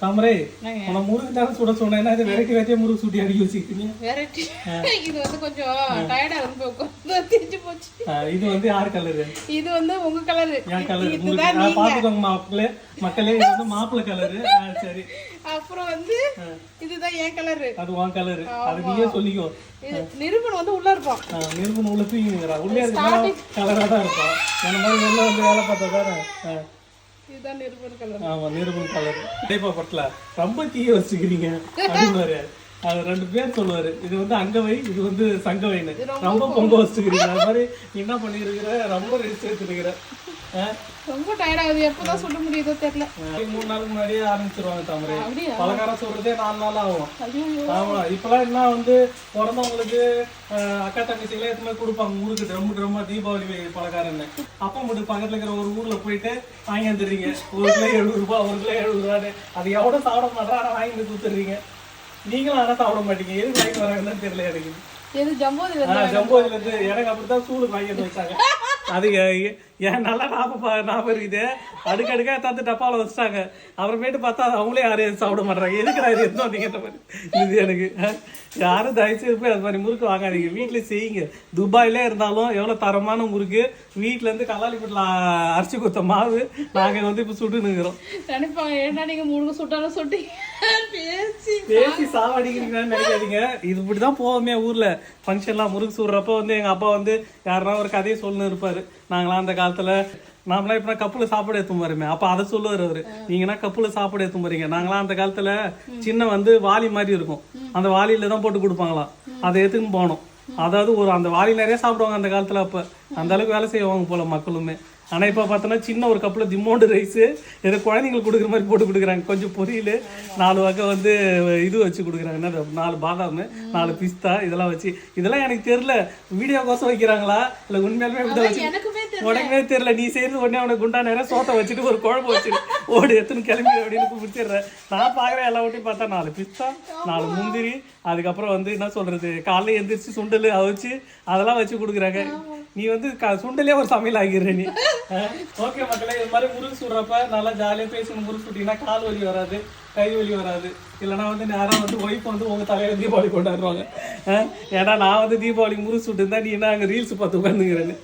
தாமரை? உன முருகு தானே சுட சொன்னேன்னா இது வெரைட்டி வெரைட்டியா முருகு சுட்டி அடிக்க வச்சுக்கிட்டீங்க. வெரைட்டி? இது வந்து கொஞ்சம் டயர்டா இருந்து தெரிஞ்சு போச்சு. இது வந்து யார் கலரு இது வந்து உங்க கலரு என் கலர் நீங்க. பாத்துக்கோங்க மக்களே மக்களே இது வந்து மாப்பிள்ளை கலரு சரி. அப்புறம் வந்து இதுதான் என் கலரு அது உன் கலரு அது நீயே சொல்லிக்கோ. நிரூபன் வந்து உள்ள இருப்பான். நிருபன் உள்ள தூங்கிங்கிறா உள்ளே இருக்கிற கலராக தான் இருப்பான். என்ன மாதிரி வெளில வந்து வேலை பார்த்தா தானே. இதுதான் நிரூபன் கலர். ஆமா நிருபன் கலர். டேப்பா பட்டல ரொம்ப தீய வச்சுக்கிறீங்க. அப்படின்னு அது ரெண்டு பேர் சொல்லுவாரு. இது வந்து அங்கவை இது வந்து சங்கவைன்னு. ரொம்ப பொங்க வச்சுக்கிறீங்க. அது மாதிரி என்ன பண்ணிருக்கிற ரொம்ப எடுத்துருக்கிற ரொம்ப டயர்ட் ஆகுது. எப்பதான் சொல்ல முடியுதோ தெரியல. மூணு நாளுக்கு முன்னாடியே ஆரம்பிச்சிருவாங்க தாமரை? பலகாரம் சொல்றதே நாலு நாள் ஆகும். ஆமா இப்பெல்லாம் என்ன வந்து பிறந்தவங்களுக்கு அக்கா தங்கச்சிகளே எத்தனை கொடுப்பாங்க முறுக்கு ட்ரம் ட்ரம்மா தீபாவளி பலகாரம்னு. அப்பா மட்டும் பக்கத்துல இருக்கிற ஒரு ஊர்ல போயிட்டு வாங்கி வந்துடுறீங்க. ஒரு கிலோ எழுபது ரூபாய் ஒரு கிலோ எழுபது ரூபான்னு. அது எவ்வளோ சாப்பிட மாட்டா ஆனா வாங்கி வந்து கொடுத்துட்றீங்க. நீங்களும் ஆனா சாப்பிட மாட்டீங்க. எதுக்கு வாங்கி வராங்கன்னு தெரியல எனக்கு. எது ஜம்போதில ஜம்போதில இருந்து. எனக்கு அப்படித்தான் சூடு வாங்கி வந்து வச்சாங்க. அது ஏன் நல்லா ஞாபகம் ஞாபகம் இருக்குது. அடுக்கடுக்காக தந்து டப்பாவில் வச்சுட்டாங்க. அப்புறமேட்டு பார்த்தா அவங்களே யாரும் சாப்பிட மாட்டாங்க எதுக்கு நான் இருந்தோம் அப்படிங்கிற மாதிரி. இது எனக்கு யாரும் தயவுசெய்து போய் அது மாதிரி முறுக்கு வாங்காதீங்க. வீட்டில் செய்யுங்க. துபாயிலே இருந்தாலும் எவ்வளோ தரமான முறுக்கு. வீட்டிலேருந்து இருந்து கல்லாலிப்பட்டில் அரைச்சி கொடுத்த மாவு நாங்கள் வந்து இப்போ சுட்டுன்னு இருக்கிறோம். நினைப்பாங்க. ஏன்னா நீங்கள் முறுக்கு சுட்டாலும் சுட்டி பேசி சாவடிக்கிறீங்கன்னு நினைக்காதீங்க. இது இப்படிதான் போவோமே ஊர்ல. ஃபங்க்ஷன்லாம் முறுக்கு சூடுறப்ப வந்து எங்க அப்பா வந்து யாருன்னா ஒரு கதையை சொல்லணும் இருப்பாரு. நாங்களாம் அந்த காலத்துல நாமளாம் இப்ப கப்புல சாப்பாடு எடுத்து வருமே அப்ப அதை சொல்லுவாரு அவரு. நீங்கன்னா கப்புல சாப்பாடு எடுத்து போறீங்க. நாங்களாம் அந்த காலத்துல சின்ன வந்து வாலி மாதிரி இருக்கும். அந்த வாலியில தான் போட்டு கொடுப்பாங்களாம். அதை எடுத்துன்னு போனோம். அதாவது ஒரு அந்த வாளி நிறைய சாப்பிடுவாங்க அந்த காலத்துல அப்ப. அந்த அளவுக்கு வேலை செய்வாங்க போல மக்களுமே. ஆனா இப்ப பார்த்தோன்னா சின்ன ஒரு கப்பில் திம்மோண்டு ரைஸ் ஏதோ குழந்தைங்களுக்கு கொடுக்குற மாதிரி போட்டு கொடுக்குறாங்க. கொஞ்சம் பொரியல் நாலு வகை வந்து இது வச்சு கொடுக்குறாங்க. என்ன நாலு பாதாம் நாலு பிஸ்தா இதெல்லாம் வச்சு. இதெல்லாம் எனக்கு தெரியல. வீடியோ கோசம் வைக்கிறாங்களா? இல்ல உண்மையாலுமே இப்படிதான் வச்சு உனக்குமே தெரியல நீ செய்யறது உடனே அவனை குண்டா நேரம் சோத்தை வச்சுட்டு ஒரு குழம்பு வச்சுட்டு ஓடு எத்தனை கிளம்பி அப்படின்னு முடிச்சிடுறேன் நான் பாக்குறேன் எல்லா வீட்டையும் பார்த்தா நாலு பிஸ்தா நாலு முந்திரி அதுக்கப்புறம் வந்து என்ன சொல்றது காலைல எந்திரிச்சு சுண்டல் அவிச்சு அதெல்லாம் வச்சு கொடுக்குறாங்க. நீ வந்து க- சுண்டலே ஒரு சமையல் ஆகிடுற நீ. ஓகே மக்களே இது மாதிரி முறுக்கு சுடுறப்ப நல்லா ஜாலியாக பேசணும் முறுக்கு சுட்டிங்கன்னா கால் வலி வராது கை வலி வராது. இல்லைன்னா வந்து நேரம் வந்து ஒய்ஃப் வந்து உங்க தலையில தீபாவளி கொண்டாடுவாங்க. ஏன்னா நான் வந்து தீபாவளி முறுக்கு சுட்டு இருந்தா நீ என்ன அங்கே ரீல்ஸ் பார்த்து உட்காந்துங்கிறேன்னு